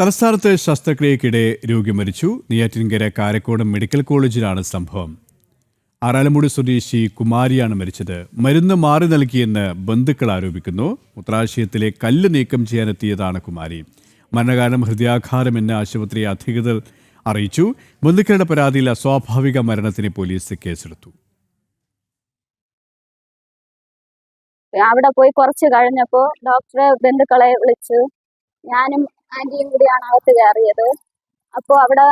തലസ്ഥാനത്ത് ശസ്ത്രക്രിയക്കിടെ രോഗി മരിച്ചു. നെയ്യാറ്റിൻകര കാരക്കോട് മെഡിക്കൽ കോളേജിലാണ് സംഭവം. ആറാലമുടി സ്വദേശി കുമാരിയാണ് മരിച്ചത്. മരുന്ന് മാറി നൽകിയെന്ന് ബന്ധുക്കൾ ആരോപിക്കുന്നു. മൂത്രാശയത്തിലെ കല്ല് നീക്കം ചെയ്യാനെത്തിയതാണ് കുമാരി. മരണകാരണം ഹൃദയാഘാതമെന്ന് ആശുപത്രി അധികൃതർ അറിയിച്ചു. ബന്ധുക്കളുടെ പരാതിയിൽ അസ്വാഭാവിക മരണത്തിന് പോലീസ് കേസെടുത്തു. അവിടെ പോയി കുറച്ച് കഴിഞ്ഞപ്പോൾ ഡോക്ടറെ ബന്ധുക്കളെ വിളിച്ചു. ഞാനും ആന്റിയും കൂടിയാണ് അകത്ത് കയറിയത്. അപ്പോൾ അവിടെ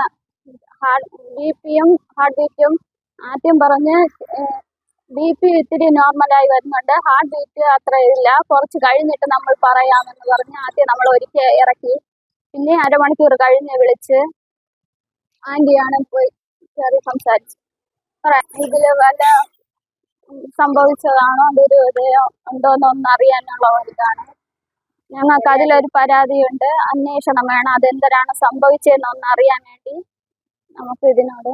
ഹാർട്ട് ബി പിയും ഹാർട്ട് ബീറ്റും ആദ്യം പറഞ്ഞ് ബി പി ഇത്തിരി നോർമലായി വരുന്നുണ്ട്. ഹാർട്ട് ബീറ്റ് അത്ര ഇല്ല. കുറച്ച് കഴിഞ്ഞിട്ട് നമ്മൾ പറയാമെന്ന് പറഞ്ഞ് ആദ്യം നമ്മൾ ഒരിക്കൽ ഇറക്കി. പിന്നെ അരമണിക്കൂർ കഴിഞ്ഞ് വിളിച്ച് ആന്റിയാണ് പോയി കയറി സംസാരിച്ചു. ഇതിൽ വല്ല സംഭവിച്ചതാണോ? ദുരൂഹതയോ ഉണ്ടോന്നൊന്നും അറിയാനുള്ള ഒരിതാണ് ഞങ്ങൾക്ക് അതിലൊരു പരാതിയുണ്ട്. അന്വേഷണം വേണം അതെന്തരാണ് സംഭവിച്ചതെന്ന് ഒന്ന് അറിയാൻ വേണ്ടി നമുക്ക് ഇതിനോട്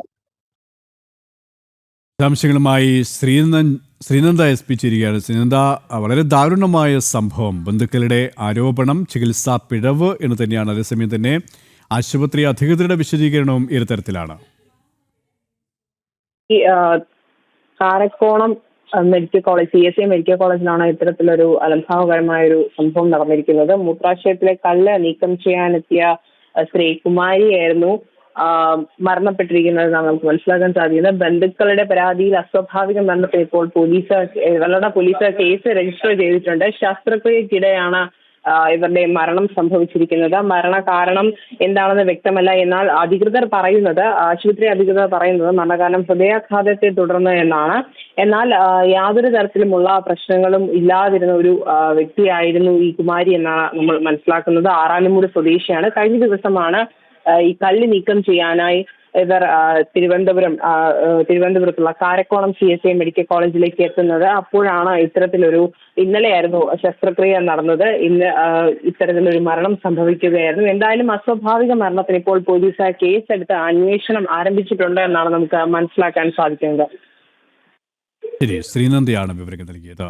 വിശദാംശങ്ങളുമായി ശ്രീനന്ദൻ ശ്രീനന്ദ എസ് പി ചേരുകയാണ്. ശ്രീനന്ദ വളരെ ദാരുണമായ സംഭവം. ബന്ധുക്കളുടെ ആരോപണം ചികിത്സാ പിഴവ് എന്ന് തന്നെയാണ്. അതേസമയം തന്നെ ആശുപത്രി അധികൃതരുടെ വിശദീകരണവും ഇത്തരത്തിലാണ് തരത്തിലാണ്. Karakonam medical college C S I medical കോളേജിലാണ് ഇത്തരത്തിലൊരു അലംഭാവകരമായ ഒരു സംഭവം നടന്നിരിക്കുന്നത്. മൂത്രാശയത്തിലെ കല്ല് നീക്കം ചെയ്യാനെത്തിയ സ്ത്രീ കുമാരിയായിരുന്നു മരണപ്പെട്ടിരിക്കുന്നത് നമുക്ക് മനസ്സിലാക്കാൻ സാധിക്കുന്നത്. ബന്ധുക്കളുടെ പരാതിയിൽ അസ്വാഭാവിക മരണത്തിൽ ഇപ്പോൾ പോലീസ് പോലീസ് കേസ് രജിസ്റ്റർ ചെയ്തിട്ടുണ്ട്. ശസ്ത്രക്രിയക്കിടെയാണ് ഇവരുടെ മരണം സംഭവിച്ചിരിക്കുന്നത്. മരണകാരണം എന്താണെന്ന് വ്യക്തമല്ല. എന്നാൽ അധികൃതർ പറയുന്നത് ആശുപത്രി അധികൃതർ പറയുന്നത് മരണകാരണം ഹൃദയാഘാതത്തെ തുടർന്ന് എന്നാണ്. എന്നാൽ യാതൊരു തരത്തിലുമുള്ള പ്രശ്നങ്ങളും ഇല്ലാതിരുന്ന ഒരു വ്യക്തിയായിരുന്നു ഈ കുമാരി എന്നാണ് നമ്മൾ മനസ്സിലാക്കുന്നത്. ആറാലുമൂട് സ്വദേശിയാണ്. കഴിഞ്ഞ ദിവസമാണ് ഈ കല്ല് നീക്കം ചെയ്യാനായി ഇവർ തിരുവനന്തപുരം തിരുവനന്തപുരത്തുള്ള Karakonam C S I medical കോളേജിലേക്ക് എത്തുന്നത്. അപ്പോഴാണ് ഇത്തരത്തിലൊരു ഇന്നലെയായിരുന്നു ശസ്ത്രക്രിയ നടന്നത്. ഇന്ന് ഇത്തരത്തിലൊരു മരണം സംഭവിക്കുകയായിരുന്നു. എന്തായാലും അസ്വാഭാവിക മരണത്തിന് ഇപ്പോൾ പോലീസ് കേസ് എടുത്ത് അന്വേഷണം ആരംഭിച്ചിട്ടുണ്ട് എന്നാണ് നമുക്ക് മനസ്സിലാക്കാൻ സാധിക്കുന്നത്. ശരി ശ്രീനന്ദിയാണ് വിവരങ്ങൾ നൽകിയത്.